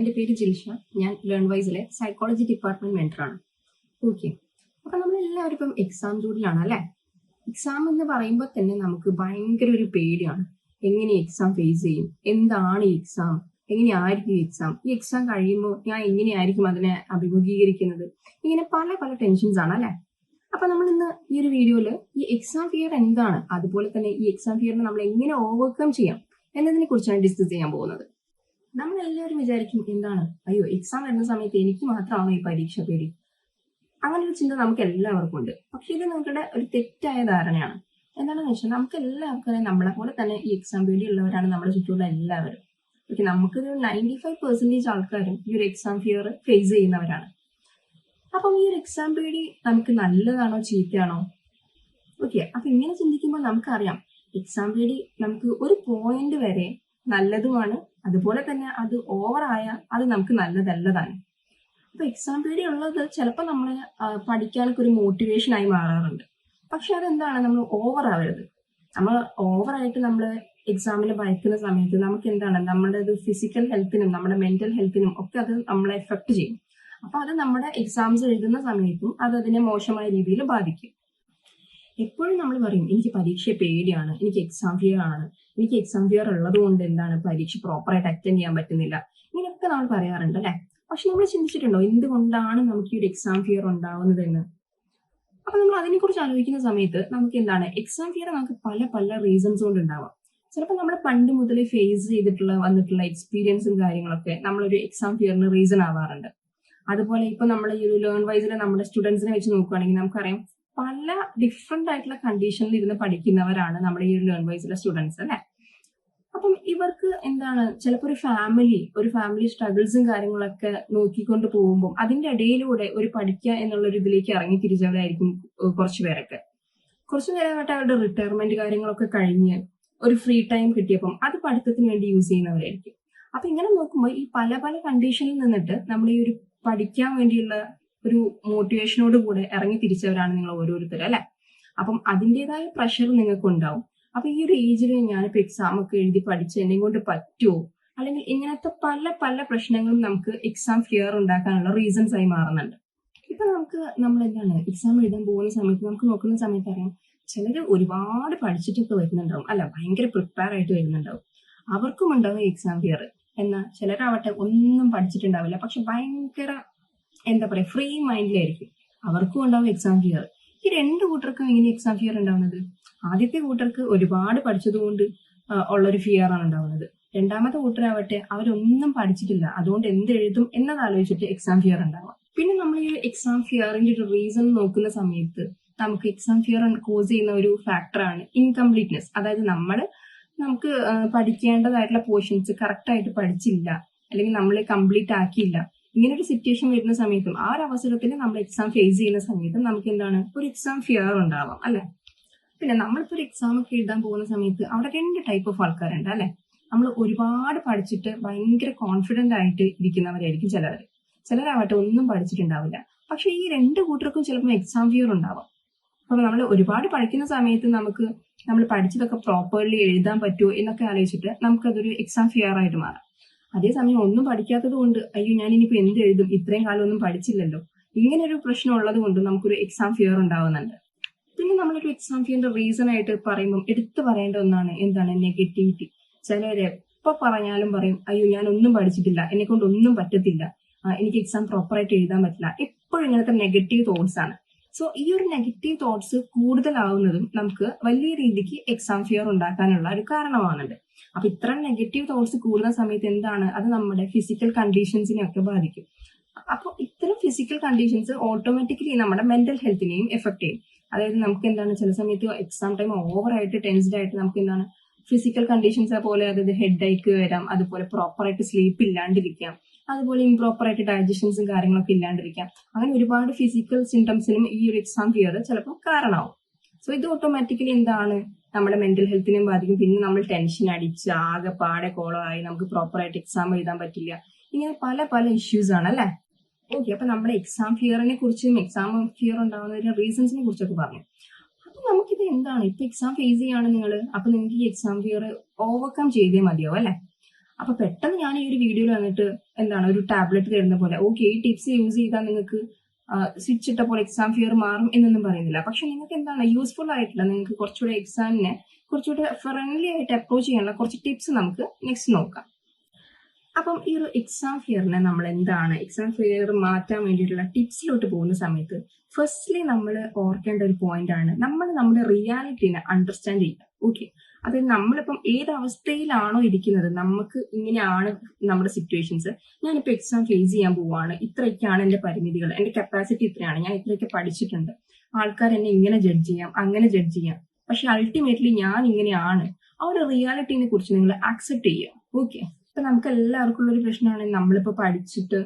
എന്റെ പേര് ജിൽഷ. ഞാൻ ലേൺ വൈസിലെ സൈക്കോളജി ഡിപ്പാർട്ട്മെന്റ് മെന്ററാണ് ഓക്കെ അപ്പം നമ്മളെല്ലാവരും ഇപ്പം എക്സാം ചൂടിലാണ് അല്ലേ? എക്സാം എന്ന് പറയുമ്പോൾ തന്നെ നമുക്ക് ഭയങ്കര ഒരു പേടിയാണ്. എങ്ങനെ എക്സാം ഫേസ് ചെയ്യും? എന്താണ് ഈ എക്സാം എങ്ങനെയായിരിക്കും ഈ എക്സാം ഈ എക്സാം കഴിയുമ്പോൾ ഞാൻ എങ്ങനെയായിരിക്കും അതിനെ അഭിമുഖീകരിക്കുന്നത്? ഇങ്ങനെ പല പല ടെൻഷൻസ് ആണ് അല്ലേ? അപ്പൊ നമ്മൾ ഇന്ന് ഈ ഒരു വീഡിയോയിൽ ഈ എക്സാം ഫിയർ എന്താണ്? അതുപോലെ തന്നെ ഈ എക്സാം ഫിയറിനെ നമ്മൾ എങ്ങനെ ഓവർകം ചെയ്യാം? എന്നതിനെ കുറിച്ചാണ് ഡിസ്കസ് ചെയ്യാൻ പോകുന്നത്. നമ്മൾ എല്ലാവരും വിചാരിക്കും എന്താണ്? അയ്യോ എക്സാം വരുന്ന സമയത്ത് എനിക്ക് മാത്രമാണോ ഈ പരീക്ഷ പേടി? അങ്ങനെ ഒരു ചിന്ത നമുക്ക് എല്ലാവർക്കും ഉണ്ട്. പക്ഷെ ഇത് നിങ്ങളുടെ ഒരു തെറ്റായ ധാരണയാണ്. എന്താണെന്ന് വെച്ചാൽ നമുക്ക് എല്ലാവർക്കും നമ്മളെ പോലെ തന്നെ ഈ എക്സാം പേടി ഉള്ളവരാണ് നമ്മുടെ ചുറ്റുമുള്ള എല്ലാവരും. ഓക്കെ നമുക്കൊരു നയന്റി ഫൈവ് പെർസെന്റേജ് ആൾക്കാരും ഈ ഒരു എക്സാം ഫിയർ ഫേസ് ചെയ്യുന്നവരാണ്. അപ്പം ഈ ഒരു എക്സാം പേടി നമുക്ക് നല്ലതാണോ ചീത്തയാണോ? ഓക്കെ അപ്പൊ ഇങ്ങനെ ചിന്തിക്കുമ്പോൾ നമുക്കറിയാം എക്സാം പേടി നമുക്ക് ഒരു പോയിന്റ് വരെ നല്ലതുമാണ് അതുപോലെ തന്നെ അത് ഓവറായ അത് നമുക്ക് നല്ലതല്ലതാണ്. അപ്പൊ എക്സാം പേടി ഉള്ളത് ചിലപ്പോൾ നമ്മൾ പഠിക്കാനൊക്കെ ഒരു മോട്ടിവേഷൻ ആയി മാറാറുണ്ട്. പക്ഷെ അതെന്താണ്? നമ്മൾ ഓവർ ആവരുത്. നമ്മൾ ഓവറായിട്ട് നമ്മൾ എക്സാമിന് ഭയക്കുന്ന സമയത്ത് നമുക്ക് എന്താണ് നമ്മുടെ ഒരു ഫിസിക്കൽ ഹെൽത്തിനും നമ്മുടെ മെന്റൽ ഹെൽത്തിനും ഒക്കെ അത് നമ്മളെ എഫക്ട് ചെയ്യും. അപ്പൊ അത് നമ്മുടെ എക്സാംസ് എഴുതുന്ന സമയത്തും അത് അതിനെ മോശമായ രീതിയിൽ ബാധിക്കും. എപ്പോഴും നമ്മൾ പറയും എനിക്ക് പരീക്ഷ പേടിയാണ് എനിക്ക് എക്സാം ഫിയർ ആണ് എനിക്ക് എക്സാം ഫിയർ ഉള്ളത് കൊണ്ട് എന്താണ് പരീക്ഷ പ്രോപ്പറായിട്ട് അറ്റൻഡ് ചെയ്യാൻ പറ്റുന്നില്ല. ഇങ്ങനെയൊക്കെ നമ്മൾ പറയാറുണ്ട് അല്ലെ? പക്ഷെ നമ്മൾ ചിന്തിച്ചിട്ടുണ്ടോ എന്തുകൊണ്ടാണ് നമുക്ക് ഈ ഒരു എക്സാം ഫിയർ ഉണ്ടാവുന്നതെന്ന്? അപ്പൊ നമ്മൾ അതിനെക്കുറിച്ച് ആലോചിക്കുന്ന സമയത്ത് നമുക്ക് എന്താണ് എക്സാം ഫിയർ നമുക്ക് പല പല റീസൺസ് കൊണ്ട് ഉണ്ടാവാം. ചിലപ്പോൾ നമ്മൾ പണ്ട് മുതൽ ഫേസ് ചെയ്തിട്ടുള്ള വന്നിട്ടുള്ള എക്സ്പീരിയൻസും കാര്യങ്ങളൊക്കെ നമ്മളൊരു എക്സാം ഫിയറിന് റീസൺ ആവാറുണ്ട്. അതുപോലെ ഇപ്പൊ നമ്മൾ ഈ ഒരു ലേൺ വൈസിലെ നമ്മുടെ സ്റ്റുഡൻസിനെ വെച്ച് നോക്കുകയാണെങ്കിൽ നമുക്കറിയാം പല ഡിഫറെന്റ് ആയിട്ടുള്ള കണ്ടീഷനിൽ ഇരുന്ന് പഠിക്കുന്നവരാണ് നമ്മുടെ ഈ ലേൺ വൈസിലെ സ്റ്റുഡൻസ് അല്ലെ? അപ്പം ഇവർക്ക് എന്താണ് ചിലപ്പോൾ ഒരു ഫാമിലി ഒരു ഫാമിലി സ്ട്രഗിൾസും കാര്യങ്ങളൊക്കെ നോക്കിക്കൊണ്ട് പോകുമ്പോൾ അതിന്റെ ഇടയിലൂടെ ഒരു പഠിക്കുക എന്നുള്ള ഒരു ഇതിലേക്ക് ഇറങ്ങി തിരിച്ചവരായിരിക്കും കുറച്ചു പേരൊക്കെ. കുറച്ചു നേരമായിട്ട് അവരുടെ റിട്ടയർമെന്റ് കാര്യങ്ങളൊക്കെ കഴിഞ്ഞ് ഒരു ഫ്രീ ടൈം കിട്ടിയപ്പം അത് പഠിത്തത്തിന് വേണ്ടി യൂസ് ചെയ്യുന്നവരായിരിക്കും. അപ്പൊ ഇങ്ങനെ നോക്കുമ്പോൾ ഈ പല പല കണ്ടീഷനിൽ നിന്നിട്ട് നമ്മൾ ഈ ഒരു പഠിക്കാൻ വേണ്ടിയുള്ള ഒരു മോട്ടിവേഷനോട് കൂടെ ഇറങ്ങി തിരിച്ചവരാണ് നിങ്ങൾ ഓരോരുത്തരും അല്ലെ? അപ്പം അതിന്റെതായ പ്രഷർ നിങ്ങൾക്ക് ഉണ്ടാവും അപ്പൊ ഈ ഒരു ഏജിൽ ഞാനിപ്പോ എക്സാം ഒക്കെ എഴുതി പഠിച്ച് എന്നെ കൊണ്ട് പറ്റുമോ അല്ലെങ്കിൽ ഇങ്ങനത്തെ പല പല പ്രശ്നങ്ങളും നമുക്ക് എക്സാം ഫിയർ ഉണ്ടാക്കാനുള്ള റീസൺസ് ആയി മാറുന്നുണ്ട്. ഇപ്പൊ നമുക്ക് നമ്മൾ എന്താണ് എക്സാം എഴുതാൻ പോകുന്ന സമയത്ത് നമുക്ക് നോക്കുന്ന സമയത്ത് അറിയാം ചിലർ ഒരുപാട് പഠിച്ചിട്ടൊക്കെ വരുന്നുണ്ടാവും അല്ല ഭയങ്കര പ്രിപ്പയർ ആയിട്ട് വരുന്നുണ്ടാവും. അവർക്കും ഉണ്ടാവും എക്സാം ഫിയർ എന്നാൽ ചിലരാവട്ടെ ഒന്നും പഠിച്ചിട്ടുണ്ടാവില്ല പക്ഷെ ഭയങ്കര എന്താ പറയാ ഫ്രീ മൈൻഡിലായിരിക്കും അവർക്കും ഉണ്ടാവും എക്സാം ഫിയർ ഈ രണ്ട് കൂട്ടർക്കും ഇങ്ങനെ എക്സാം ഫിയർ ഉണ്ടാവുന്നത്? ആദ്യത്തെ കൂട്ടർക്ക് ഒരുപാട് പഠിച്ചതുകൊണ്ട് ഉള്ളൊരു ഫിയർ ആണ് ഉണ്ടാവുന്നത്. രണ്ടാമത്തെ കൂട്ടരാവട്ടെ അവരൊന്നും പഠിച്ചിട്ടില്ല. അതുകൊണ്ട് എന്ത് എഴുതും എന്നത് ആലോചിച്ചിട്ട് എക്സാം ഫിയർ ഉണ്ടാവാം. പിന്നെ നമ്മൾ ഈ എക്സാം ഫിയറിന്റെ ഒരു റീസൺ നോക്കുന്ന സമയത്ത് നമുക്ക് എക്സാം ഫിയർ കോസ് ചെയ്യുന്ന ഒരു ഫാക്ടറാണ് ഇൻകംപ്ലീറ്റ്നെസ് അതായത് നമ്മൾ നമുക്ക് പഠിക്കേണ്ടതായിട്ടുള്ള പോർഷൻസ് കറക്റ്റ് ആയിട്ട് പഠിച്ചില്ല. അല്ലെങ്കിൽ നമ്മൾ കംപ്ലീറ്റ് ആക്കിയില്ല. ഇങ്ങനെ ഒരു സിറ്റുവേഷൻ വരുന്ന സമയത്തും ആ ഒരു അവസരത്തിൽ നമ്മൾ എക്സാം ഫേസ് ചെയ്യുന്ന സമയത്തും നമുക്ക് എന്താണ്? ഒരു എക്സാം ഫിയർ ഉണ്ടാവാം അല്ലെ? പിന്നെ നമ്മളിപ്പോ ഒരു എക്സാം ഒക്കെ എഴുതാൻ പോകുന്ന സമയത്ത് അവിടെ രണ്ട് ടൈപ്പ് ഓഫ് ആൾക്കാരുണ്ട് അല്ലെ? നമ്മൾ ഒരുപാട് പഠിച്ചിട്ട് ഭയങ്കര കോൺഫിഡന്റ് ആയിട്ട് ഇരിക്കുന്നവരായിരിക്കും ചിലവർ ചിലരാവട്ടെ ഒന്നും പഠിച്ചിട്ടുണ്ടാവില്ല. പക്ഷെ ഈ രണ്ട് കൂട്ടർക്കും ചിലപ്പോൾ എക്സാം ഫിയർ ഉണ്ടാവാം. അപ്പൊ നമ്മൾ ഒരുപാട് പഠിക്കുന്ന സമയത്ത് നമുക്ക് നമ്മൾ പഠിച്ചതൊക്കെ പ്രോപ്പർലി എഴുതാൻ പറ്റുമോ എന്നൊക്കെ ആലോചിച്ചിട്ട് നമുക്കതൊരു എക്സാം ഫിയർ ആയിട്ട് മാറാം. അതേസമയം ഒന്നും പഠിക്കാത്തത് കൊണ്ട് അയ്യോ ഞാൻ ഇനിയിപ്പോ എന്ത് എഴുതും? ഇത്രയും കാലം ഒന്നും പഠിച്ചില്ലല്ലോ. ഇങ്ങനെ ഒരു പ്രശ്നം ഉള്ളത് കൊണ്ട് നമുക്കൊരു എക്സാം ഫിയർ ഉണ്ടാവുന്നുണ്ട്. പിന്നെ നമ്മളൊരു എക്സാം ഫിയറിന്റെ റീസൺ ആയിട്ട് പറയുമ്പോൾ എടുത്തു പറയേണ്ട ഒന്നാണ് എന്താണ്? നെഗറ്റിവിറ്റി ചിലര് എപ്പോ പറഞ്ഞാലും പറയും അയ്യോ ഞാൻ ഒന്നും പഠിച്ചിട്ടില്ല. എന്നെ കൊണ്ട് ഒന്നും പറ്റത്തില്ല. എനിക്ക് എക്സാം പ്രോപ്പറായിട്ട് എഴുതാൻ പറ്റില്ല. എപ്പോഴും ഇങ്ങനത്തെ നെഗറ്റീവ് തോട്ട്സ് ആണ്. സോ ഈ ഒരു നെഗറ്റീവ് തോട്ട്സ് കൂടുതലാവുന്നതും നമുക്ക് വലിയ രീതിക്ക് എക്സാം ഫിയർ ഉണ്ടാക്കാനുള്ള ഒരു കാരണമാകുന്നുണ്ട് അപ്പൊ ഇത്ര നെഗറ്റീവ് തോട്ട്സ് കൂടുന്ന സമയത്ത് എന്താണ്? അത് നമ്മുടെ ഫിസിക്കൽ കണ്ടീഷൻസിനെ ഒക്കെ ബാധിക്കും. അപ്പോൾ ഇത്തരം ഫിസിക്കൽ കണ്ടീഷൻസ് ഓട്ടോമാറ്റിക്കലി നമ്മുടെ മെന്റൽ ഹെൽത്തിനെയും എഫക്ട് ചെയ്യും. അതായത് നമുക്ക് എന്താണ്? ചില സമയത്ത് എക്സാം ടൈം ഓവർ ആയിട്ട് ടെൻസ്ഡ് ആയിട്ട് നമുക്ക് എന്താണ്? ഫിസിക്കൽ കണ്ടീഷൻസ് പോലെ അതായത് ഹെഡ് ഐക്ക് വരാം അതുപോലെ പ്രോപ്പറായിട്ട് സ്ലീപ്പ് ഇല്ലാണ്ടിരിക്കാം. അതുപോലെ ഇംപ്രോപ്പർ ആയിട്ട് ഡൈജഷൻസും കാര്യങ്ങളൊക്കെ ഇല്ലാണ്ടിരിക്കാം. അങ്ങനെ ഒരുപാട് ഫിസിക്കൽ സിംറ്റംസിനും ഈ ഒരു എക്സാം ഫിയർ ചിലപ്പോൾ കാരണമാവും. സോ ഇത് ഓട്ടോമാറ്റിക്കലി എന്താണ്? നമ്മുടെ മെന്റൽ ഹെൽത്തിനെയും ബാധിക്കും. പിന്നെ നമ്മൾ ടെൻഷൻ അടിച്ച് ആകെ പാടെ കോളോ ആയി നമുക്ക് പ്രോപ്പറായിട്ട് എക്സാം എഴുതാൻ പറ്റില്ല. ഇങ്ങനെ പല പല ഇഷ്യൂസ് ആണ് അല്ലേ? ഓക്കെ അപ്പൊ നമ്മുടെ എക്സാം ഫിയറിനെ കുറിച്ചും എക്സാം ഫിയർ ഉണ്ടാവുന്നതിന്റെ റീസൺസിനെ കുറിച്ചൊക്കെ പറഞ്ഞു. അപ്പൊ നമുക്കിത് എന്താണ്? ഇപ്പൊ എക്സാം ഫേസ് ചെയ്യാണ് നിങ്ങൾ അപ്പൊ നിങ്ങൾക്ക് ഈ എക്സാം ഫിയർ ഓവർകം ചെയ്തേ മതിയാവും അല്ലെ? അപ്പൊ പെട്ടെന്ന് ഞാൻ ഈ ഒരു വീഡിയോയിൽ വന്നിട്ട് എന്താണ് ഒരു ടാബ്ലറ്റ് തരുന്ന പോലെ ഓക്കെ ഈ ടിപ്സ് യൂസ് ചെയ്താൽ നിങ്ങൾക്ക് സ്വിച്ച് ഇട്ട പോലെ എക്സാം ഫിയർ മാറും എന്നൊന്നും പറയുന്നില്ല. പക്ഷെ നിങ്ങൾക്ക് എന്താണ് യൂസ്ഫുൾ ആയിട്ടുള്ള നിങ്ങൾക്ക് കുറച്ചുകൂടെ എക്സാമിനെ കുറച്ചുകൂടെ ഫ്രണ്ട്ലി ആയിട്ട് അപ്രോച്ച് ചെയ്യാനുള്ള കുറച്ച് ടിപ്സ് നമുക്ക് നെക്സ്റ്റ് നോക്കാം. അപ്പം ഈ ഒരു എക്സാം ഫിയറിനെ നമ്മൾ എന്താണ്? എക്സാം ഫിയർ മാറ്റാൻ വേണ്ടിയിട്ടുള്ള ടിപ്സിലോട്ട് പോകുന്ന സമയത്ത് ഫസ്റ്റ്ലി നമ്മൾ ഓർക്കേണ്ട ഒരു പോയിന്റ് ആണ്. നമ്മൾ നമ്മുടെ റിയാലിറ്റിനെ അണ്ടർസ്റ്റാൻഡ് ചെയ്യുക ഓക്കെ അതായത് നമ്മളിപ്പം ഏത് അവസ്ഥയിലാണോ ഇരിക്കുന്നത് നമുക്ക് ഇങ്ങനെയാണ് നമ്മുടെ സിറ്റുവേഷൻസ് ഞാനിപ്പോൾ എക്സാം ഫേസ് ചെയ്യാൻ പോവാണ്. ഇത്രയൊക്കെയാണ് എന്റെ പരിമിതികൾ എന്റെ കപ്പാസിറ്റി ഇത്രയാണ്. ഞാൻ ഇത്രയൊക്കെ പഠിച്ചിട്ടുണ്ട്. ആൾക്കാർ എന്നെ ഇങ്ങനെ ജഡ്ജ് ചെയ്യാം അങ്ങനെ ജഡ്ജ് ചെയ്യാം. പക്ഷെ അൾട്ടിമേറ്റ്ലി ഞാൻ ഇങ്ങനെയാണ്. ആ ഒരു റിയാലിറ്റിനെ കുറിച്ച് നിങ്ങൾ ആക്സെപ്റ്റ് ചെയ്യുക. ഓക്കെ ഇപ്പൊ നമുക്ക് എല്ലാവർക്കും ഉള്ള ഒരു പ്രശ്നമാണ് നമ്മളിപ്പോ പഠിച്ചിട്ട്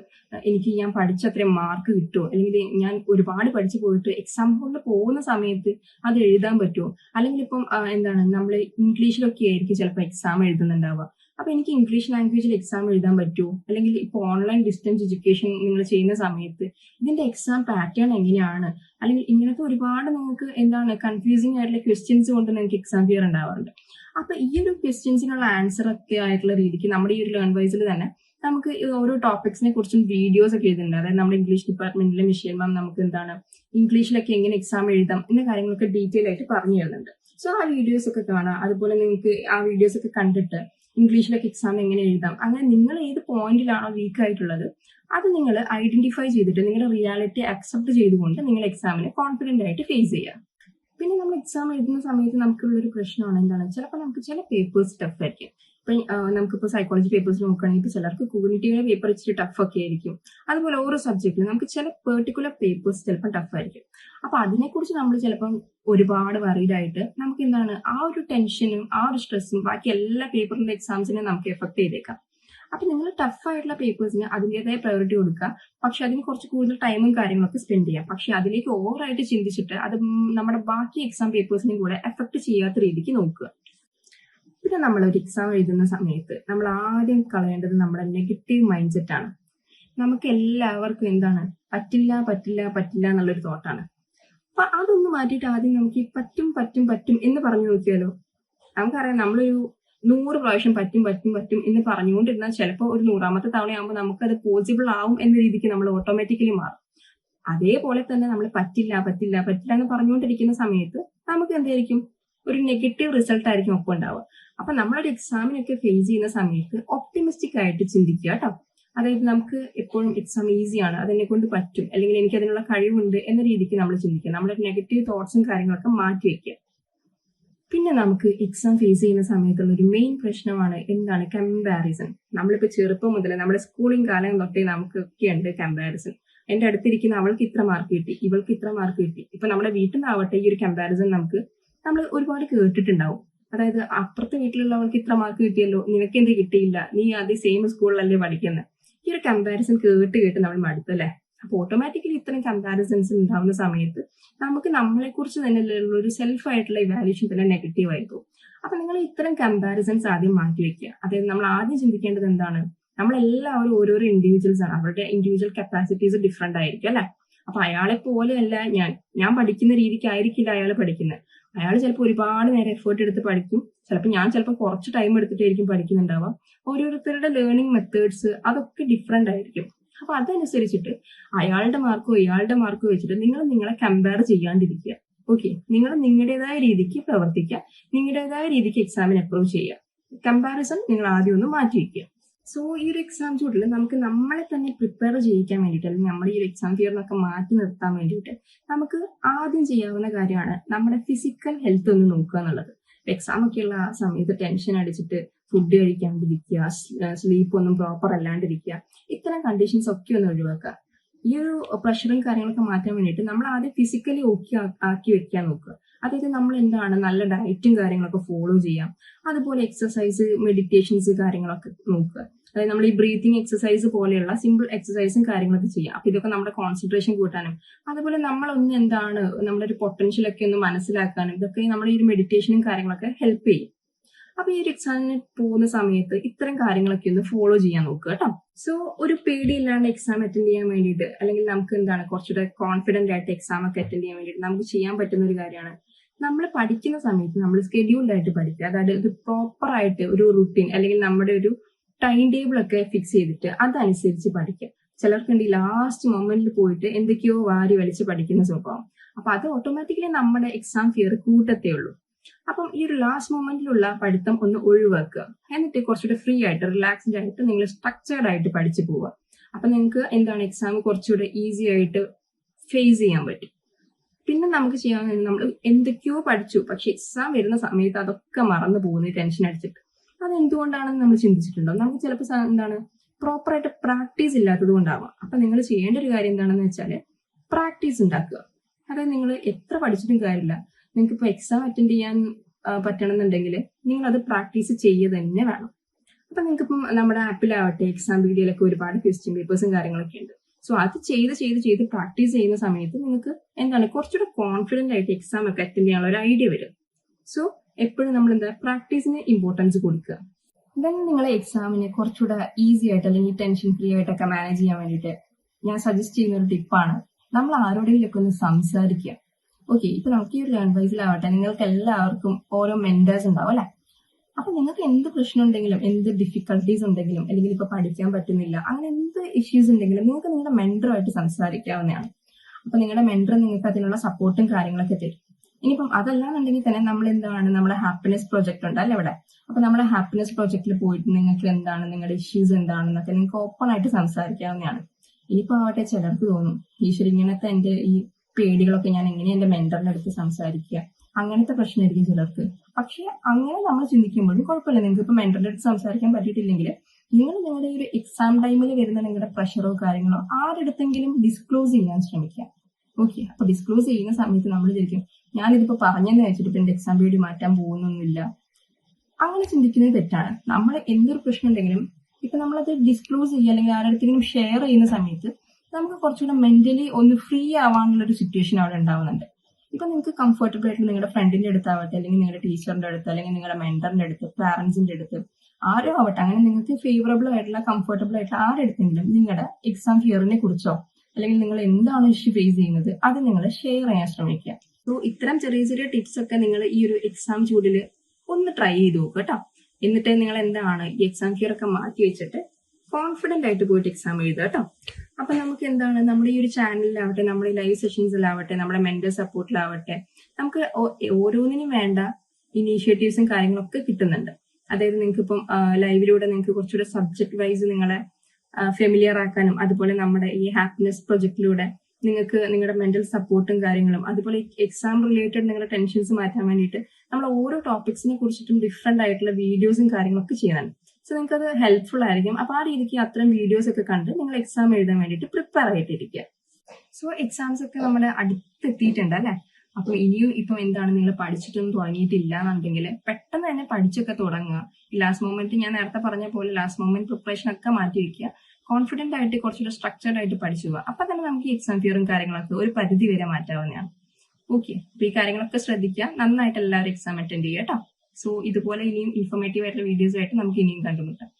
എനിക്ക് ഞാൻ പഠിച്ച അത്രയും മാർക്ക് കിട്ടുമോ അല്ലെങ്കിൽ ഞാൻ ഒരുപാട് പഠിച്ചു പോയിട്ട് എക്സാം ഹോളിൽ പോകുന്ന സമയത്ത് അത് എഴുതാൻ പറ്റുമോ അല്ലെങ്കിൽ ഇപ്പം എന്താണ് നമ്മൾ ഇംഗ്ലീഷിലൊക്കെ ആയിരിക്കും ചിലപ്പോൾ എക്സാം എഴുതുന്നുണ്ടാവുക. അപ്പൊ എനിക്ക് ഇംഗ്ലീഷ് ലാംഗ്വേജിൽ എക്സാം എഴുതാൻ പറ്റുമോ? അല്ലെങ്കിൽ ഇപ്പൊ ഓൺലൈൻ ഡിസ്റ്റൻസ് എഡ്യൂക്കേഷൻ നിങ്ങൾ ചെയ്യുന്ന സമയത്ത് ഇതിന്റെ എക്സാം പാറ്റേൺ എങ്ങനെയാണ്? അല്ലെങ്കിൽ ഇങ്ങനത്തെ ഒരുപാട് നിങ്ങൾക്ക് എന്താണ് കൺഫ്യൂസിങ് ആയിട്ടുള്ള ക്വസ്റ്റ്യൻസ് കൊണ്ട് നിങ്ങൾക്ക് എക്സാം ഫിയർ ഉണ്ടാവാറുണ്ട്. അപ്പൊ ഈ ഒരു ക്വസ്റ്റ്യൻസിനുള്ള ആൻസർ ഒക്കെ ആയിട്ടുള്ള രീതിക്ക് നമ്മുടെ ഈ ഒരു ലേൺ വൈസിൽ തന്നെ നമുക്ക് ഓരോ ടോപ്പിക്സിനെ കുറിച്ചും വീഡിയോസ് ഒക്കെ എഴുതുന്നുണ്ട് അതായത് നമ്മുടെ ഇംഗ്ലീഷ് ഡിപ്പാർട്ട്മെന്റിലെ മിഷേൽ മാം നമുക്ക് എന്താണ് ഇംഗ്ലീഷിലൊക്കെ എങ്ങനെ എക്സാം എഴുതാം എന്ന കാര്യങ്ങളൊക്കെ ഡീറ്റെയിൽ ആയിട്ട് പറഞ്ഞു തരുന്നുണ്ട്. സോ ആ വീഡിയോസ് ഒക്കെ കാണാം. അതുപോലെ നിങ്ങൾക്ക് ആ വീഡിയോസ് ഒക്കെ കണ്ടിട്ട് ഇംഗ്ലീഷിലൊക്കെ എക്സാം എങ്ങനെ എഴുതാം? അങ്ങനെ നിങ്ങൾ ഏത് പോയിന്റിലാണോ വീക്ക് ആയിട്ടുള്ളത് അത് നിങ്ങൾ ഐഡന്റിഫൈ ചെയ്തിട്ട് നിങ്ങളുടെ റിയാലിറ്റി അക്സെപ്റ്റ് ചെയ്തുകൊണ്ട് നിങ്ങൾ എക്സാമിനെ കോൺഫിഡന്റ് ആയിട്ട് ഫേസ് ചെയ്യുക പിന്നെ നമ്മൾ എക്സാം എഴുതുന്ന സമയത്ത് നമുക്കുള്ള ഒരു പ്രശ്നമാണ് എന്താണ് ചിലപ്പോൾ നമുക്ക് ചില പേപ്പേഴ്സ് ടഫ് ആയിരിക്കും. ഇപ്പം നമുക്കിപ്പോൾ സൈക്കോളജി പേപ്പേഴ്സ് നോക്കുകയാണെങ്കിൽ ഇപ്പോൾ ചിലർക്ക് കോഗ്നിറ്റീവ് പേപ്പർ ഇച്ചിരി ടഫ് ഒക്കെ ആയിരിക്കും. അതുപോലെ ഓരോ സബ്ജക്റ്റിലും നമുക്ക് ചില പെർട്ടിക്കുലർ പേപ്പേഴ്സ് ചിലപ്പോൾ ടഫ് ആയിരിക്കും. അപ്പൊ അതിനെക്കുറിച്ച് നമ്മൾ ചിലപ്പം ഒരുപാട് വറീഡായിട്ട് നമുക്ക് എന്താണ് ആ ഒരു ടെൻഷനും ആ ഒരു സ്ട്രെസ്സും ബാക്കി എല്ലാ പേപ്പറിന്റെ എക്സാംസിനെ നമുക്ക് എഫക്ട് ചെയ്തേക്കാം. അപ്പൊ നിങ്ങൾ ടഫ് ആയിട്ടുള്ള പേപ്പേഴ്സിന് അതിന്റെതായ പ്രയോറിറ്റി കൊടുക്കുക. പക്ഷെ അതിന് കുറച്ച് കൂടുതൽ ടൈമും കാര്യങ്ങളൊക്കെ സ്പെൻഡ് ചെയ്യാം. പക്ഷെ അതിലേക്ക് ഓവറായിട്ട് ചിന്തിച്ചിട്ട് അത് നമ്മുടെ ബാക്കി എക്സാം പേപ്പേഴ്സിനും കൂടെ എഫക്ട് ചെയ്യാത്ത രീതിക്ക് നോക്കുക. പിന്നെ നമ്മൾ ഒരു എക്സാം എഴുതുന്ന സമയത്ത് നമ്മൾ ആദ്യം കളയേണ്ടത് നമ്മുടെ നെഗറ്റീവ് മൈൻഡ് സെറ്റ് ആണ്. നമുക്ക് എല്ലാവർക്കും എന്താണ്? പറ്റില്ല പറ്റില്ല പറ്റില്ല എന്നുള്ളൊരു തോട്ടാണ് അപ്പൊ അതൊന്ന് മാറ്റിയിട്ട് ആദ്യം നമുക്ക് ഈ പറ്റും പറ്റും പറ്റും എന്ന് പറഞ്ഞു നോക്കിയാലോ? നമുക്കറിയാം നമ്മളൊരു നൂറ് പ്രാവശ്യം പറ്റും പറ്റും പറ്റും എന്ന് പറഞ്ഞുകൊണ്ടിരുന്നാൽ ചിലപ്പോൾ ഒരു നൂറാമത്തെ തവണയാകുമ്പോൾ നമുക്കത് പോസിബിൾ ആവും എന്ന രീതിക്ക് നമ്മൾ ഓട്ടോമാറ്റിക്കലി മാറും. അതേപോലെ തന്നെ നമ്മൾ പറ്റില്ല പറ്റില്ല പറ്റില്ല എന്ന് പറഞ്ഞുകൊണ്ടിരിക്കുന്ന സമയത്ത് നമുക്ക് എന്തായിരിക്കും ഒരു നെഗറ്റീവ് റിസൾട്ട് ആയിരിക്കും ഒപ്പം ഉണ്ടാവുക. അപ്പൊ നമ്മളൊരു എക്സാമിനൊക്കെ ഫേസ് ചെയ്യുന്ന സമയത്ത് ഒപ്റ്റിമിസ്റ്റിക് ആയിട്ട് ചിന്തിക്കുക കേട്ടോ അതായത് നമുക്ക് എപ്പോഴും എക്സാം ഈസിയാണ് അതെന്നെ കൊണ്ട് പറ്റും അല്ലെങ്കിൽ എനിക്ക് അതിനുള്ള കഴിവുണ്ട് എന്ന രീതിക്ക് നമ്മൾ ചിന്തിക്കുക. നമ്മുടെ നെഗറ്റീവ് തോട്ട്സും കാര്യങ്ങളൊക്കെ മാറ്റി വെക്കുക. പിന്നെ നമുക്ക് എക്സാം ഫേസ് ചെയ്യുന്ന സമയത്തുള്ള ഒരു മെയിൻ പ്രശ്നമാണ് എന്താണ് കമ്പാരിസൺ നമ്മളിപ്പോ ചെറുപ്പം മുതൽ നമ്മുടെ സ്കൂളിംഗ് കാലം തൊട്ടേ നമുക്കൊക്കെ ഉണ്ട് കമ്പാരിസൺ എന്റെ അടുത്തിരിക്കുന്ന അവൾക്ക് ഇത്ര മാർക്ക് കിട്ടി ഇവൾക്ക് ഇത്ര മാർക്ക് കിട്ടി. ഇപ്പൊ നമ്മുടെ വീട്ടിൽ നിന്നാവട്ടെ ഈ ഒരു കമ്പാരിസൺ നമുക്ക് നമ്മൾ ഒരുപാട് കേട്ടിട്ടുണ്ടാവും. അതായത് അപ്പുറത്തെ വീട്ടിലുള്ളവർക്ക് ഇത്ര മാർക്ക് കിട്ടിയല്ലോ നിനക്ക് എന്ത് കിട്ടിയില്ല? നീ അതേ സെയിം സ്കൂളിലല്ലേ പഠിക്കുന്നത് ഈ ഒരു കമ്പാരിസൺ കേട്ട് കേട്ട് നമ്മൾ മടുത്തല്ലേ അപ്പൊ ഓട്ടോമാറ്റിക്കലി ഇത്തരം കമ്പാരിസൺസ് ഉണ്ടാവുന്ന സമയത്ത് നമുക്ക് നമ്മളെ കുറിച്ച് തന്നെ ഒരു സെൽഫ് ആയിട്ടുള്ള ഇവാലുവേഷൻ തന്നെ നെഗറ്റീവ് ആയിരിക്കും. അപ്പൊ നിങ്ങൾ ഇത്തരം കമ്പാരിസൺസ് ആദ്യം മാറ്റി വെക്കുക. അതായത് നമ്മൾ ആദ്യം ചിന്തിക്കേണ്ടത് എന്താണ്? നമ്മളെല്ലാവരും ഓരോരോ ഇൻഡിവിജ്വൽസ് ആണ്. അവരുടെ ഇൻഡിവിജ്വൽ കപ്പാസിറ്റീസ് ഡിഫറെന്റ് ആയിരിക്കും അല്ലെ? അപ്പൊ അയാളെ പോലെയല്ല ഞാൻ. ഞാൻ പഠിക്കുന്ന രീതിക്കായിരിക്കില്ല അയാൾ പഠിക്കുന്നത് അയാൾ ചിലപ്പോൾ ഒരുപാട് നേരം എഫേർട്ട് എടുത്ത് പഠിക്കും. ചിലപ്പോൾ ഞാൻ ചിലപ്പോൾ കുറച്ച് ടൈം എടുത്തിട്ടായിരിക്കും പഠിക്കുന്നുണ്ടാവുക. ഓരോരുത്തരുടെ ലേണിംഗ് മെത്തേഡ്സ് അതൊക്കെ ഡിഫറെന്റ് ആയിരിക്കും. അപ്പൊ അതനുസരിച്ചിട്ട് അയാളുടെ മാർക്കോ ഇയാളുടെ മാർക്കോ വെച്ചിട്ട് നിങ്ങൾ നിങ്ങളെ കമ്പയർ ചെയ്യാണ്ടിരിക്കുക. ഓക്കെ നിങ്ങൾ നിങ്ങളുടേതായ രീതിക്ക് പ്രവർത്തിക്കുക. നിങ്ങളുടേതായ രീതിക്ക് എക്സാമിന് അപ്രൂവ് ചെയ്യുക. കമ്പാരിസൺ നിങ്ങൾ ആദ്യം ഒന്ന് മാറ്റി വെക്കുക. സോ ഈ ഒരു എക്സാം ചൂടിൽ നമുക്ക് നമ്മളെ തന്നെ പ്രിപ്പയർ ചെയ്യിക്കാൻ വേണ്ടിയിട്ട് അല്ലെങ്കിൽ നമ്മുടെ ഈ ഒരു എക്സാം ഫിയറിനൊക്കെ മാറ്റി നിർത്താൻ വേണ്ടിയിട്ട് നമുക്ക് ആദ്യം ചെയ്യാവുന്ന കാര്യമാണ് നമ്മുടെ ഫിസിക്കൽ ഹെൽത്ത് ഒന്ന് നോക്കുക എന്നുള്ളത്. എക്സാം ഒക്കെ ഉള്ള ആ സമയത്ത് ടെൻഷൻ അടിച്ചിട്ട് ഫുഡ് കഴിക്കാണ്ടിരിക്കുക സ്ലീപ്പ് ഒന്നും പ്രോപ്പർ അല്ലാണ്ടിരിക്കുക ഇത്തരം കണ്ടീഷൻസ് ഒക്കെ ഒന്ന് ഒഴിവാക്കുക. ഈ ഒരു പ്രഷറും കാര്യങ്ങളൊക്കെ മാറ്റാൻ വേണ്ടിയിട്ട് നമ്മൾ ആദ്യം ഫിസിക്കലി ഓക്കെ ആക്കി വെക്കാൻ നോക്കുക. അതായത് നമ്മൾ എന്താണ് നല്ല ഡയറ്റും കാര്യങ്ങളൊക്കെ ഫോളോ ചെയ്യാം. അതുപോലെ എക്സസൈസ് മെഡിറ്റേഷൻസ് കാര്യങ്ങളൊക്കെ നോക്കുക. അതായത് നമ്മൾ ഈ ബ്രീത്തിങ് എക്സസൈസ് പോലെയുള്ള സിമ്പിൾ എക്സസൈസും കാര്യങ്ങളൊക്കെ ചെയ്യാം. അപ്പൊ ഇതൊക്കെ നമ്മുടെ കോൺസെൻട്രേഷൻ കൂട്ടാനും. അതുപോലെ നമ്മളൊന്ന് എന്താണ് നമ്മുടെ ഒരു പൊട്ടൻഷ്യൽ ഒക്കെ ഒന്ന് മനസ്സിലാക്കാനും ഇതൊക്കെ നമ്മൾ ഈ മെഡിറ്റേഷനും കാര്യങ്ങളൊക്കെ ഹെൽപ്പ് ചെയ്യും. അപ്പൊ ഈ ഒരു എക്സാമിന് പോകുന്ന സമയത്ത് ഇത്തരം കാര്യങ്ങളൊക്കെ ഒന്ന് ഫോളോ ചെയ്യാൻ നോക്കുക കേട്ടോ സോ ഒരു പേടിയില്ലാണ്ട് എക്സാം അറ്റൻഡ് ചെയ്യാൻ വേണ്ടിയിട്ട് അല്ലെങ്കിൽ നമുക്ക് എന്താണ് കുറച്ചുകൂടെ കോൺഫിഡന്റ് ആയിട്ട് എക്സാം ഒക്കെ അറ്റൻഡ് ചെയ്യാൻ വേണ്ടിയിട്ട് നമുക്ക് ചെയ്യാൻ പറ്റുന്ന ഒരു കാര്യമാണ്. നമ്മൾ പഠിക്കുന്ന സമയത്ത് നമ്മൾ സ്കെഡ്യൂൾഡ് ആയിട്ട് പഠിക്കുക. അതായത് ഇത് പ്രോപ്പർ ആയിട്ട് ഒരു റുട്ടീൻ അല്ലെങ്കിൽ നമ്മുടെ ഒരു ടൈം ടേബിൾ ഒക്കെ ഫിക്സ് ചെയ്തിട്ട് അതനുസരിച്ച് പഠിക്കുക. ചിലർക്കുണ്ട് ഈ ലാസ്റ്റ് മൊമെന്റിൽ പോയിട്ട് എന്തൊക്കെയോ വാരി വലിച്ച് പഠിക്കുന്ന സ്വഭാവം. അപ്പൊ അത് ഓട്ടോമാറ്റിക്കലി നമ്മുടെ എക്സാം ഫിയർ കൂട്ടത്തേ ഉള്ളൂ. അപ്പം ഈ ഒരു ലാസ്റ്റ് മൊമെന്റിലുള്ള പഠിത്തം ഒന്ന് ഒഴിവാക്കുക. എന്നിട്ട് കുറച്ചുകൂടെ ഫ്രീ ആയിട്ട് റിലാക്സ്ഡ് ആയിട്ട് നിങ്ങൾ സ്ട്രക്ചേർഡ് ആയിട്ട് പഠിച്ചു പോവുക. അപ്പൊ നിങ്ങൾക്ക് എന്താണ് എക്സാം കുറച്ചുകൂടെ ഈസി ആയിട്ട് ഫേസ് ചെയ്യാൻ പറ്റും. പിന്നെ നമുക്ക് ചെയ്യാവുന്ന നമ്മൾ എന്തൊക്കെയോ പഠിച്ചു. പക്ഷെ എക്സാം വരുന്ന സമയത്ത് അതൊക്കെ മറന്നു പോകുന്നു ടെൻഷൻ അടിച്ചിട്ട്. അത് എന്തുകൊണ്ടാണെന്ന് നമ്മൾ ചിന്തിച്ചിട്ടുണ്ടോ? നമുക്ക് ചിലപ്പോൾ എന്താണ് പ്രോപ്പറായിട്ട് പ്രാക്ടീസ് ഇല്ലാത്തത് കൊണ്ടാവാം. അപ്പൊ നിങ്ങൾ ചെയ്യേണ്ട ഒരു കാര്യം എന്താണെന്ന് വെച്ചാൽ പ്രാക്ടീസ് ഉണ്ടാക്കുക. അതായത് നിങ്ങൾ എത്ര പഠിച്ചിട്ടും കാര്യമില്ല. നിങ്ങൾക്ക് ഇപ്പോൾ എക്സാം അറ്റൻഡ് ചെയ്യാൻ പറ്റണമെന്നുണ്ടെങ്കിൽ നിങ്ങൾ അത് പ്രാക്ടീസ് ചെയ്യുക തന്നെ വേണം. അപ്പൊ നിങ്ങൾക്ക് ഇപ്പം നമ്മുടെ ആപ്പിലാവട്ടെ എക്സാം വീഡിയോയിലൊക്കെ ഒരുപാട് ക്വസ്റ്റ്യൻ പേപ്പേഴ്സും കാര്യങ്ങളൊക്കെ ഉണ്ട്. സോ അത് ചെയ്ത് ചെയ്ത് ചെയ്ത് പ്രാക്ടീസ് ചെയ്യുന്ന സമയത്ത് നിങ്ങൾക്ക് എന്താണ് കുറച്ചുകൂടെ കോൺഫിഡന്റ് ആയിട്ട് എക്സാം ഒക്കെ അറ്റൻഡ് ചെയ്യാനുള്ള ഒരു ഐഡിയ വരും. സോ എപ്പോഴും നമ്മൾ എന്താ പ്രാക്ടീസിന് ഇമ്പോർട്ടൻസ് കൊടുക്കുക. ദെൻ നിങ്ങൾ എക്സാമിന് കുറച്ചുകൂടെ ഈസി ആയിട്ട് അല്ലെങ്കിൽ ടെൻഷൻ ഫ്രീ ആയിട്ടൊക്കെ മാനേജ് ചെയ്യാൻ വേണ്ടിയിട്ട് ഞാൻ സജസ്റ്റ് ചെയ്യുന്ന ഒരു ടിപ്പാണ് നമ്മൾ ആരോടെങ്കിലും ഒക്കെ ഒന്ന് സംസാരിക്കുക. ഓക്കെ ഇപ്പൊ നമുക്ക് ഈ ഒരു ലേൺ വൈസിലാവട്ടെ നിങ്ങൾക്ക് എല്ലാവർക്കും ഓരോ മെന്റേഴ്സ് ഉണ്ടാവും അല്ലെ? അപ്പൊ നിങ്ങൾക്ക് എന്ത് പ്രശ്നം ഉണ്ടെങ്കിലും എന്ത് ഡിഫിക്കൽട്ടീസ് ഉണ്ടെങ്കിലും അല്ലെങ്കിൽ ഇപ്പൊ പഠിക്കാൻ പറ്റുന്നില്ല അങ്ങനെ എന്ത് ഇഷ്യൂസ് ഉണ്ടെങ്കിലും നിങ്ങൾക്ക് നിങ്ങളുടെ മെന്ററുമായിട്ട് സംസാരിക്കാവുന്നതാണ്. അപ്പൊ നിങ്ങളുടെ മെന്റർ നിങ്ങൾക്ക് അതിനുള്ള സപ്പോർട്ടും കാര്യങ്ങളൊക്കെ തരും. ഇനിയിപ്പം അതല്ലാന്നുണ്ടെങ്കിൽ തന്നെ നമ്മൾ എന്താണ് നമ്മുടെ ഹാപ്പിനെസ് പ്രോജക്റ്റ് ഉണ്ട് അല്ലെ ഇവിടെ? അപ്പൊ നമ്മുടെ ഹാപ്പിനെസ് പ്രോജക്റ്റിൽ പോയിട്ട് നിങ്ങൾക്ക് എന്താണ് നിങ്ങളുടെ ഇഷ്യൂസ് എന്താണെന്നൊക്കെ നിങ്ങൾക്ക് ഓപ്പൺ ആയിട്ട് സംസാരിക്കാവുന്നതാണ്. ഇനിയിപ്പോ ആവട്ടെ ചിലർക്ക് തോന്നും ഈശ്വരി ഇങ്ങനത്തെ എന്റെ ഈ പേടികളൊക്കെ ഞാൻ എങ്ങനെ എന്റെ മെന്ററിന്റെ അടുത്ത് സംസാരിക്കുക? അങ്ങനത്തെ പ്രശ്നമായിരിക്കും ചിലർക്ക്. പക്ഷെ അങ്ങനെ നമ്മൾ ചിന്തിക്കുമ്പോഴും കുഴപ്പമില്ല. നിങ്ങൾക്ക് ഇപ്പൊ മെന്ററിന്റെ അടുത്ത് സംസാരിക്കാൻ പറ്റിയിട്ടില്ലെങ്കിൽ നിങ്ങൾ നിങ്ങളുടെ ഒരു എക്സാം ടൈമിൽ വരുന്ന നിങ്ങളുടെ പ്രഷറോ കാര്യങ്ങളോ ആരെടുത്തെങ്കിലും ഡിസ്ക്ലോസ് ചെയ്യാൻ ശ്രമിക്കുക. ഓക്കെ അപ്പൊ ഡിസ്ക്ലോസ് ചെയ്യുന്ന സമയത്ത് നമ്മൾ വിചാരിക്കും ഞാനിതിപ്പോ പറഞ്ഞെന്ന് വെച്ചിട്ട് ഇപ്പൊ എന്റെ എക്സാം പേടി മാറ്റാൻ പോകുന്നൊന്നുമില്ല. അങ്ങനെ ചിന്തിക്കുന്നത് തെറ്റാണ്. നമ്മൾ എന്തൊരു പ്രശ്നം ഉണ്ടെങ്കിലും ഇപ്പൊ നമ്മളത് ഡിസ്ക്ലോസ് ചെയ്യുക അല്ലെങ്കിൽ ആരുടെ ഷെയർ ചെയ്യുന്ന സമയത്ത് നമുക്ക് കുറച്ചുകൂടെ മെന്റലി ഒന്ന് ഫ്രീ ആവാനുള്ള ഒരു സിറ്റുവേഷൻ അവിടെ ഉണ്ടാവുന്നുണ്ട്. ഇപ്പൊ നിങ്ങൾക്ക് കംഫർട്ടബിൾ ആയിട്ട് നിങ്ങളുടെ ഫ്രണ്ടിന്റെ അടുത്താവട്ടെ അല്ലെങ്കിൽ നിങ്ങളുടെ ടീച്ചറിന്റെ അടുത്ത് അല്ലെങ്കിൽ നിങ്ങളുടെ മെന്ററിന്റെ അടുത്ത് പാരന്റ്സിന്റെ അടുത്ത് ആരോ ആവട്ടെ അങ്ങനെ നിങ്ങൾക്ക് ഫേവറബിൾ ആയിട്ടുള്ള കംഫർട്ടബിൾ ആയിട്ടുള്ള ആരെടുത്തെങ്കിലും നിങ്ങളുടെ എക്സാം ഫിയറിനെ കുറിച്ചോ അല്ലെങ്കിൽ നിങ്ങൾ എന്താണ് ഇഷ്യൂ ഫേസ് ചെയ്യുന്നത് അത് നിങ്ങൾ ഷെയർ ചെയ്യാൻ ശ്രമിക്കുക. സോ ഇത്തരം ചെറിയ ചെറിയ ടിപ്സ് ഒക്കെ നിങ്ങൾ ഈ ഒരു എക്സാം ചൂടിൽ ഒന്ന് ട്രൈ ചെയ്ത് നോക്കുക കേട്ടോ. എന്നിട്ട് നിങ്ങൾ എന്താണ് ഈ എക്സാം ഫിയർ ഒക്കെ മാറ്റി വെച്ചിട്ട് കോൺഫിഡന്റ് ആയിട്ട് പോയിട്ട് എക്സാം എഴുതുക കേട്ടോ. അപ്പൊ നമുക്ക് എന്താണ്? നമ്മുടെ ഈ ഒരു ചാനലിലാവട്ടെ നമ്മുടെ ലൈവ് സെഷൻസിലാവട്ടെ നമ്മുടെ മെന്റൽ സപ്പോർട്ടിലാവട്ടെ നമുക്ക് ഓരോന്നിനും വേണ്ട ഇനീഷ്യേറ്റീവ്സും കാര്യങ്ങളൊക്കെ കിട്ടുന്നുണ്ട്. അതായത് നിങ്ങൾക്ക് ഇപ്പം ലൈവിലൂടെ നിങ്ങൾക്ക് കുറച്ചുകൂടെ സബ്ജക്ട് വൈസ് നിങ്ങളെ ഫെമിലിയർ ആക്കാനും അതുപോലെ നമ്മുടെ ഈ ഹാപ്പിനെസ് പ്രൊജക്റ്റിലൂടെ നിങ്ങൾക്ക് നിങ്ങളുടെ മെന്റൽ സപ്പോർട്ടും കാര്യങ്ങളും അതുപോലെ എക്സാം റിലേറ്റഡ് നിങ്ങളുടെ ടെൻഷൻസ് മാറ്റാൻ വേണ്ടിയിട്ട് നമ്മൾ ഓരോ ടോപ്പിക്സിനെ കുറിച്ചിട്ടും ഡിഫറെന്റ് ആയിട്ടുള്ള വീഡിയോസും കാര്യങ്ങളൊക്കെ ചെയ്യുന്നുണ്ട്. സോ നിങ്ങൾക്ക് അത് ഹെൽപ്ഫുൾ ആയിരിക്കും. അപ്പൊ ആ രീതിക്ക് അത്രയും വീഡിയോസ് ഒക്കെ കണ്ട് നിങ്ങൾ എക്സാം എഴുതാൻ വേണ്ടിയിട്ട് പ്രിപ്പയർ ആയിട്ടിരിക്കുക. സോ എക്സാംസ് ഒക്കെ നമ്മൾ അടുത്തെത്തിയിട്ടുണ്ട് അല്ലെ? അപ്പൊ ഇനിയും ഇപ്പം എന്താണ് നിങ്ങൾ പഠിച്ചിട്ടൊന്നും തുടങ്ങിയിട്ടില്ല എന്നുണ്ടെങ്കിൽ പെട്ടെന്ന് തന്നെ പഠിച്ചൊക്കെ തുടങ്ങുക. ലാസ്റ്റ് മൊമെന്റ് ഞാൻ നേരത്തെ പറഞ്ഞ പോലെ ലാസ്റ്റ് മൊമെന്റ് പ്രിപ്പറേഷൻ ഒക്കെ മാറ്റി വെക്കുക കോൺഫിഡന്റ് ആയിട്ട് കുറച്ചുകൂടെ സ്ട്രക്ചർഡ് ആയിട്ട് പഠിച്ചു പോവുക. അപ്പൊ തന്നെ നമുക്ക് ഈ എക്സാം ഫിയറും കാര്യങ്ങളൊക്കെ ഒരു പരിധി വരെ മാറ്റാവുന്നതാണ്. ഓക്കെ അപ്പൊ ഈ കാര്യങ്ങളൊക്കെ ശ്രദ്ധിക്കുക. നന്നായിട്ട് എല്ലാവരും എക്സാം അറ്റൻഡ് ചെയ്യുക കേട്ടോ. സോ ഇതുപോലെ ഇനിയും ഇൻഫോർമേറ്റീവ് ആയിട്ടുള്ള വീഡിയോസുമായിട്ട് നമുക്ക് ഇനിയും കണ്ടുമുട്ടാം.